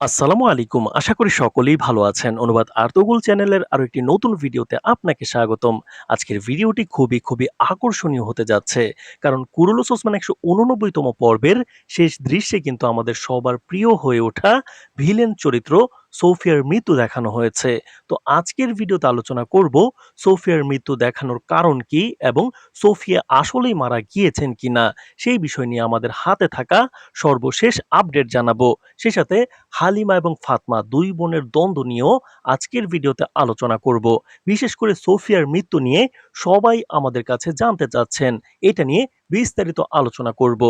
আসসালামু আলাইকুম। আশা করি সকলেই ভালো আছেন। অনুবাদ আর্তগুল চ্যানেলের আরও একটি নতুন ভিডিওতে আপনাকে স্বাগতম। আজকের ভিডিওটি খুবই খুবই আকর্ষণীয় হতে যাচ্ছে। কারণ কুরুলুস ওসমান একশো উননব্বইতম পর্বের শেষ দৃশ্যে কিন্তু আমাদের সবার প্রিয় হয়ে ওঠা ভিলেন চরিত্র সোফিয়ার মৃত্যু দেখানো হয়েছে। তো আজকের ভিডিওতে আলোচনা করব সোফিয়ার মৃত্যু দেখানোর কারণ কি এবং সোফিয়া আসলেই মারা গিয়েছেন কিনা সেই বিষয় নিয়ে আমাদের হাতে থাকা সর্বশেষ আপডেট জানাব। সেই সাথে হালিমা এবং ফাতমা দুই বোনের দ্বন্দ্ব নিয়েও আজকের ভিডিওতে আলোচনা করব। বিশেষ করে সোফিয়ার মৃত্যু নিয়ে সবাই আমাদের কাছে জানতে চাচ্ছেন। এটা নিয়ে বিস্তারিত আলোচনা করব।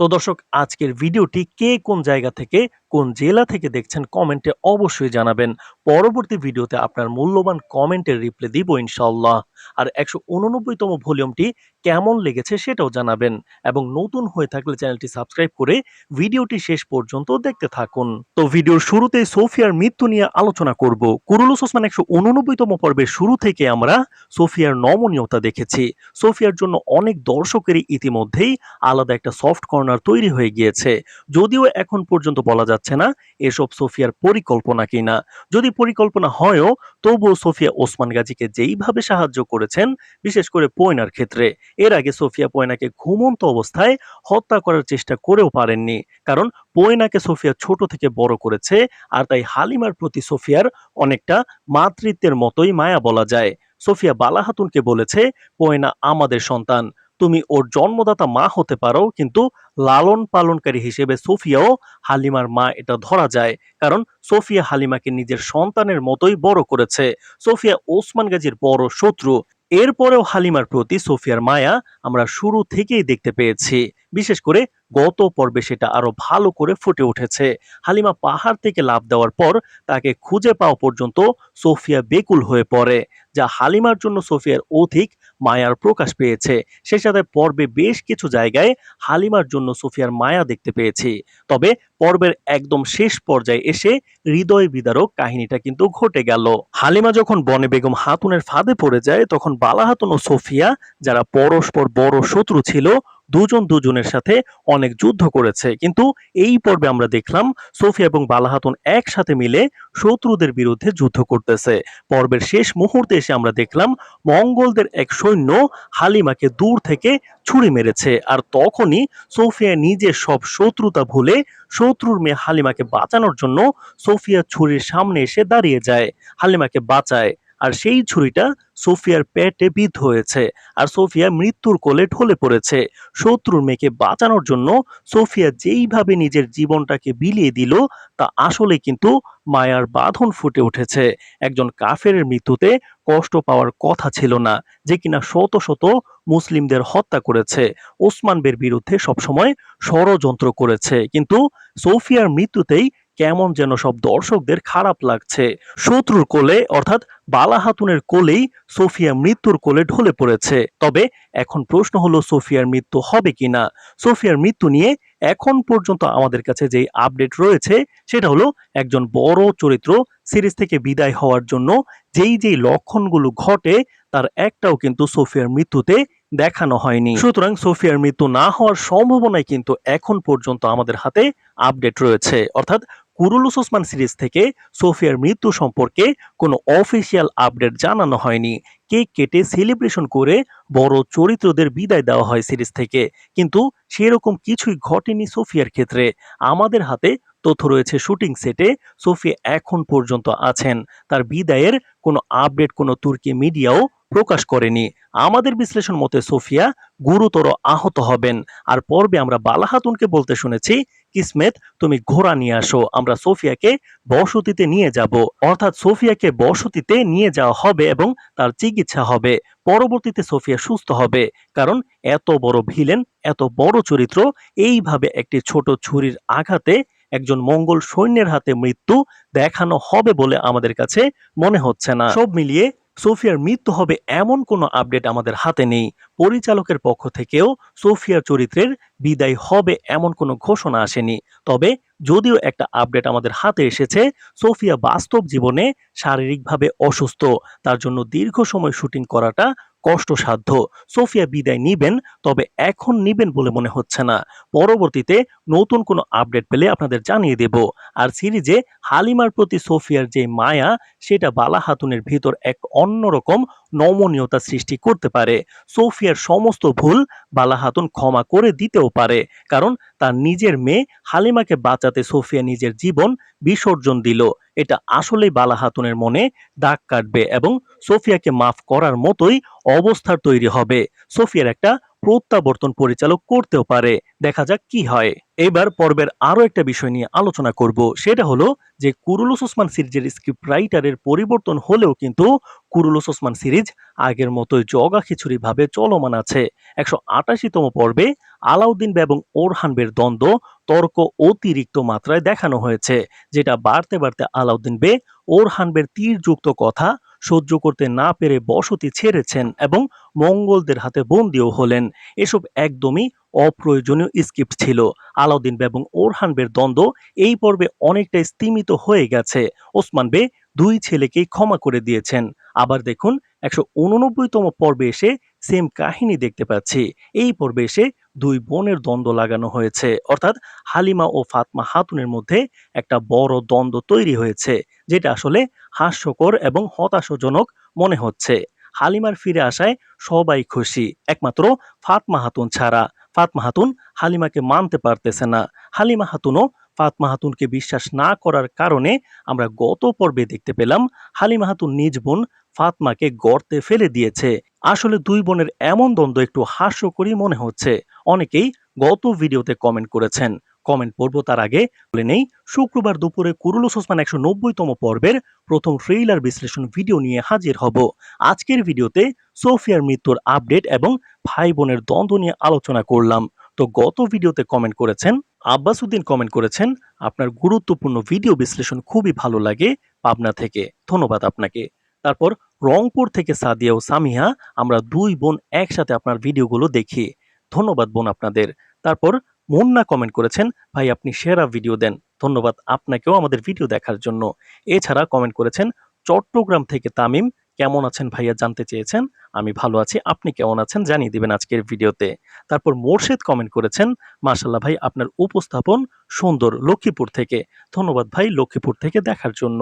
তো দর্শক, আজকের ভিডিওটি কে কোন জায়গা থেকে কোন জেলা থেকে দেখছেন কমেন্টে অবশ্যই জানাবেন। পরবর্তী ভিডিওতে আপনার মূল্যবান কমেন্টের রিপ্লাই দিব ইনশাল্লাহ আর একশো উননব্বইতম ভলিউমটি কেমন লেগেছে সেটাও জানাবেন এবং নতুন হয়ে থাকলে চ্যানেলটি সাবস্ক্রাইব করে ভিডিওটি শেষ পর্যন্ত দেখতে থাকুন। তো ভিডিওর শুরুতে সোফিয়ার মৃত্যু নিয়ে আলোচনা করব। কুরুলুস ওসমান একশো উননব্বইতম পর্বের শুরু থেকে আমরা সোফিয়ার নমনীয়তা দেখেছি। সোফিয়ার জন্য অনেক দর্শকেরই ইতিমধ্যেই আলাদা একটা সফট কর্নার তৈরি হয়ে গিয়েছে। যদিও এখন পর্যন্ত বলা যাচ্ছে না, এসব সোফিয়ার পরিকল্পনা কিনা? যদি পরিকল্পনা হয়ও, তবুও সোফিয়া ওসমান গাজীকে যেইভাবে সাহায্য করেছেন, বিশেষ করে পয়নার ক্ষেত্রে, এর আগে সোফিয়া পয়নাকে ঘুমন্ত অবস্থায় হত্যা করার চেষ্টা করেও পারেননি। কারণ পয়নাকে সোফিয়া ছোট থেকে বড় করেছে, আর তাই হালিমার প্রতি সোফিয়ার অনেকটা মাতৃত্বের মতোই মায়া বলা যায়। সোফিয়া বালাহাতুনকে বলেছে, পয়না আমাদের সন্তান। তুমি ওর জন্মদাতা মা হতে পারো, কিন্তু লালন পালনকারী হিসেবে সোফিয়াও হালিমার মা এটা ধরা যায়। কারণ সোফিয়া হালিমাকে নিজের সন্তানের মতোই বড় করেছে। সোফিয়া ওসমান গাজীর বড় শত্রু। এরপরেও হালিমার প্রতি সোফিয়ার মায়া আমরা শুরু থেকেই দেখতে পেয়েছি। বিশেষ করে গত পর্বে সেটা আরও ভালো করে ফুটে উঠেছে। হালিমা পাহাড় থেকে লাভ দেওয়ার পর তাকে খুঁজে পাওয়া পর্যন্ত সোফিয়া বেকুল হয়ে পড়ে, যা হালিমার জন্য সোফিয়ার অধিক মায়ার প্রকাশ পেয়েছে। সেই সাথে পর্বে বেশ কিছু জায়গায় হালিমার জন্য সোফিয়ার মায়া দেখতে পেয়েছি। তবে পর্বের একদম শেষ পর্যায়ে এসে হৃদয় বিদারক কাহিনীটা কিন্তু ঘটে গেল। হালিমা যখন বনে বেগম হাতুনের ফাঁদে পড়ে যায়, তখন বালা হাতুন ও সোফিয়া, যারা পরস্পর বড় শত্রু ছিল দুজন দুজনের সাথে অনেক যুদ্ধ করেছে। কিন্তু এই পর্বে আমরা দেখলাম সোফিয়া এবং বালাহাতুন একসাথে মিলে শত্রুদের বিরুদ্ধে যুদ্ধ করতেছে। পর্বের শেষ মুহূর্তে এসে আমরা দেখলাম মঙ্গলদের এক সৈন্য হালিমাকে দূর থেকে ছুরি মেরেছে। আর তখনই সোফিয়া নিজে সব শত্রুতা ভুলে শত্রুর মেয়ে হালিমাকে বাঁচানোর জন্য সোফিয়া ছুরির সামনে এসে দাঁড়িয়ে যায়। হালিমাকে বাঁচায়। আর সেই ছুরিটা সোফিয়ার পেটে বিদ্ধ হয়েছে আর সোফিয়া মৃত্যুর কোলে ঢলে পড়েছে। শত্রুর মেয়েকে বাঁচানোর জন্য সোফিয়া যেইভাবে নিজের জীবনটাকে বিলিয়ে দিল, তা আসলে কিন্তু মায়ার বাঁধন ফুটে উঠেছে। একজন কাফের মৃত্যুতে কষ্ট পাওয়ার কথা ছিল না, যে কিনা শত শত মুসলিমদের হত্যা করেছে। ওসমান বের বিরুদ্ধে সবসময় ষড়যন্ত্র করেছে। কিন্তু সোফিয়ার মৃত্যুতেই কেমন যেন সব দর্শকদের খারাপ লাগছে। শত্রুর কোলে, অর্থাৎ বালা হাতুনের কোলেই সোফিয়া মৃত্যুর কোলে ঢলে পড়েছে। তবে এখন প্রশ্ন হলো, সোফিয়ার মৃত্যু হবে কিনা? সোফিয়ার মৃত্যু নিয়ে এখন পর্যন্ত আমাদের কাছে যে আপডেট রয়েছে, সেটা হলো একজন বড় চরিত্র সিরিজ থেকে বিদায় হওয়ার জন্য যেই যেই লক্ষণগুলো ঘটে, তার একটাও কিন্তু সোফিয়ার মৃত্যুতে দেখানো হয়নি। সুতরাং সোফিয়ার মৃত্যু না হওয়ার সম্ভাবনাই কিন্তু এখন পর্যন্ত আমাদের হাতে আপডেট রয়েছে। অর্থাৎ কুরুলুস ওসমান সিরিজ থেকে সোফিয়ার মৃত্যু সম্পর্কে কোনো অফিসিয়াল আপডেট জানানো হয়নি। কেক কেটে সেলিব্রেশন করে বড় চরিত্রদের বিদায় দেওয়া হয় সিরিজ থেকে। কিন্তু সেরকম কিছুই ঘটেনি সোফিয়ার ক্ষেত্রে। আমাদের হাতে তথ্য রয়েছে শুটিং সেটে সোফিয়া এখন পর্যন্ত আছেন। তার বিদায়ের কোনো আপডেট কোনো তুর্কি মিডিয়াও প্রকাশ করেনি। আমাদের বিশ্লেষণ মতে সোফিয়া গুরুতর আহত হবেন। আর পর্বে আমরা বালাহাতুনকে বলতে শুনেছি, কিসমেত, তুমি ঘোড়া নিয়ে আসো, আমরা সোফিয়াকে বসতিতে নিয়ে যাব। অর্থাৎ সোফিয়াকে বসতিতে নিয়ে যাওয়া হবে এবং তার চিকিৎসা হবে। পরবর্তীতে সোফিয়া সুস্থ হবে, কারণ এত বড় ভিলেন, এত বড় চরিত্র, এইভাবে একটি ছোট ছুরির আঘাতে একজন মঙ্গল সৈন্যের হাতে মৃত্যু দেখানো হবে বলে আমাদের কাছে মনে হচ্ছে না। সব মিলিয়ে সোফিয়ার মৃত্যু হবে এমন কোনো আপডেট আমাদের হাতে নেই। পরিচালকের পক্ষ থেকেও সোফিয়ার চরিত্রের বিদায় হবে এমন কোনো ঘোষণা আসেনি। তবে যদিও একটা আপডেট আমাদের হাতে এসেছে, সোফিয়া বাস্তব জীবনে শারীরিকভাবে অসুস্থ। তার জন্য দীর্ঘ সময় শুটিং করাটা কষ্টসাধ্য। সোফিয়া বিদায় নিবেন তবে এখন নিবেন বলে মনে হচ্ছে না। পরবর্তীতে নতুন কোনো আপডেট পেলে আপনাদের জানিয়ে দেব। আর সিরিজে হালিমার প্রতি সোফিয়ার যে মায়া, সেটা বালা হাতুনের ভিতর এক অন্যরকম নমনীয়তা সৃষ্টি করতে পারে। সোফিয়ার সমস্ত ভুল বালা হাতুন ক্ষমা করে দিতেও পারে, কারণ তার নিজের মেয়ে হালিমাকে বাঁচাতে সোফিয়া নিজের জীবন বিসর্জন দিল। এটা আসলেই বালা হাতুনের মনে দাগ কাটবে এবং সোফিয়াকে মাফ করার মতোই অবস্থার তৈরি হবে। সোফিয়ার একটা প্রত্যাবর্তন পরিচালক করতেও পারে। দেখা যাক কি হয়। এবার পর্বের আরও একটা বিষয় নিয়ে আলোচনা করব। সেটা হলো যে কুরুলুস ওসমান সিরিজের স্ক্রিপ্ট রাইটারের পরিবর্তন হলেও কিন্তু কুরুলুস ওসমান সিরিজ আগের মতোই জগা খিচুড়ি ভাবে চলমান আছে। একশো আটাশিতম পর্বে আলাউদ্দিন এবং ওরহানবের দ্বন্দ্ব তর্ক অতিরিক্ত মাত্রায় দেখানো হয়েছে, যেটা বাড়তে বাড়তে আলাউদ্দিন বে ওরহানবের তীরযুক্ত কথা সহ্য করতে না পেরে বসতি ছেড়েছেন এবং মঙ্গলদের হাতে বন্দীও হলেন। এসব একদমই অপ্রয়োজনীয় স্ক্রিপ্ট ছিল। আলাউদ্দিন বে এবং ওরহান বের দ্বন্দ্ব এই পর্বে অনেকটাই স্তীমিত হয়ে গেছে। ওসমান বে দুই ছেলেকেই ক্ষমা করে দিয়েছেন। আবার দেখুন, একশো উননব্বইতম পর্বে এসে সেম কাহিনী দেখতে পাচ্ছি। এই পর্বে এসে দুই বোনের দ্বন্দ্ব লাগানো হয়েছে। অর্থাৎ হালিমা ও ফাতমা হাতুনের মধ্যে একটা বড় দ্বন্দ্ব তৈরি হয়েছে, যেটা আসলে হাস্যকর এবং হতাশাজনক মনে হচ্ছে। হালিমার ফিরে আসায় সবাই খুশি, একমাত্র ফাতমা হাতুন ছাড়া। ফাতমা হাতুন হালিমাকে মানতে পারতেছে না। হালিমা হাতুনও ফাতমা হাতুনকে বিশ্বাস না করার কারণে আমরা গত পর্বে দেখতে পেলাম, হালিমা হাতুন নিজ বোন ফাতমাকে গর্তে ফেলে দিয়েছে। আসলে দুই বোনের এমন দ্বন্দ্ব একটু হাস্যকরই মনে হচ্ছে। অনেকেই গত ভিডিওতে কমেন্ট করেছেন। কমেন্ট পড়ব তার আগে বলে নেই, শুক্রবার দুপুরে কুরুলুস ওসমান একশো নব্বইতম পর্বের প্রথম ট্রেইলার বিশ্লেষণ ভিডিও নিয়ে হাজির হব। আজকের ভিডিওতে সোফিয়ার মৃত্যুর আপডেট এবং ভাই বোনের দ্বন্দ্ব নিয়ে আলোচনা করলাম। তো গত ভিডিওতে কমেন্ট করেছেন, আব্বাস উদ্দিন কমেন্ট করেছেন, আপনার গুরুত্বপূর্ণ ভিডিও বিশ্লেষণ খুবই ভালো লাগে পাবনা থেকে। ধন্যবাদ আপনাকে। তারপর রংপুর থেকে সাদিয়া ও সামিহা, আমরা দুই বোন একসাথে আপনার ভিডিওগুলো দেখি। ধন্যবাদ বোন আপনাদের। তারপর মুন্না কমেন্ট করেছেন, ভাই, আপনি সেরা ভিডিও দেন। ধন্যবাদ আপনাকেও আমাদের ভিডিও দেখার জন্য। এছাড়া কমেন্ট করেছেন, চট্টগ্রাম থেকে তামিম কেমন আছেন ভাইয়া জানতে চেয়েছেন, আমি ভালো আছি। আপনি কেমন আছেন জানিয়ে দিবেন আজকের ভিডিওতে। তারপর মোর্শেদ কমেন্ট করেছেন মাশাল্লাহ ভাই, আপনার উপস্থাপন সুন্দর লক্ষ্মীপুর থেকে। ধন্যবাদ ভাই লক্ষ্মীপুর থেকে দেখার জন্য।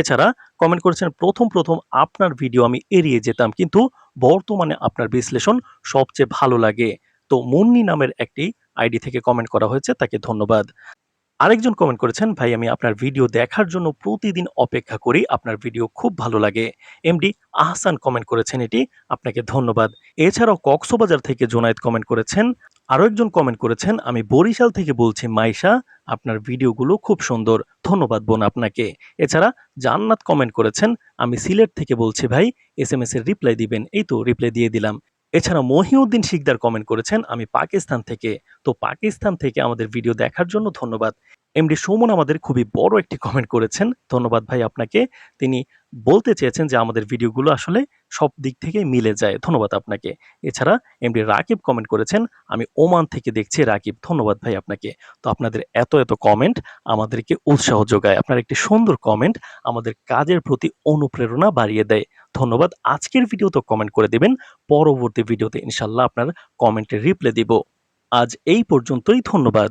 এছাড়া কমেন্ট করেছেন, প্রথম প্রথম আপনার ভিডিও আমি এড়িয়ে যেতাম, কিন্তু বর্তমানে আপনার বিশ্লেষণ সবচেয়ে ভালো লাগে। তো মুন্নি নামের একটি আইডি থেকে কমেন্ট করা হয়েছে, তাকে ধন্যবাদ। আরেকজন কমেন্ট করেছেন, ভাই, আমি আপনার ভিডিও দেখার জন্য প্রতিদিন অপেক্ষা করি, আপনার ভিডিও খুব ভালো লাগে। এমডি আহসান কমেন্ট করেছেন এটি, আপনাকে ধন্যবাদ। এছাড়াও কক্সবাজার থেকে জোনায়েদ কমেন্ট করেছেন, আরও একজন কমেন্ট করেছেন, আমি বরিশাল থেকে বলছি, মাইশা, আপনার ভিডিওগুলো খুব সুন্দর, ধন্যবাদ বোন আপনাকে। এছাড়া জান্নাত কমেন্ট করেছেন, আমি সিলেট থেকে বলছি ভাই এস এম এস এর রিপ্লাই দিবেন। এই তো রিপ্লাই দিয়ে দিলাম। এছাড়া মহিউদ্দিন শিকদার কমেন্ট করেছেন, আমি পাকিস্তান থেকে। তো পাকিস্তান থেকে আমাদের ভিডিও দেখার জন্য ধন্যবাদ। এমডি সুমন আমাদের খুবই বড় একটি কমেন্ট করেছেন। ধন্যবাদ ভাই আপনাকে। তিনি বলতে চেয়েছেন যে আমাদের ভিডিওগুলো আসলে সব দিক থেকে মিলে যায়। ধন্যবাদ আপনাকে। এছাড়া এমডি রাকিব কমেন্ট করেছেন, আমি ওমান থেকে দেখছি। রাকিব, ধন্যবাদ ভাই আপনাকে। তো আপনাদের এত এত কমেন্ট আমাদেরকে উৎসাহ যোগায়। আপনার একটি সুন্দর কমেন্ট আমাদের কাজের প্রতি অনুপ্রেরণা বাড়িয়ে দেয়। ধন্যবাদ। আজকের ভিডিও তো কমেন্ট করে দেবেন। পরবর্তী ভিডিওতে ইনশাল্লাহ আপনার কমেন্টের রিপ্লাই দিব। আজ এই পর্যন্তই। ধন্যবাদ।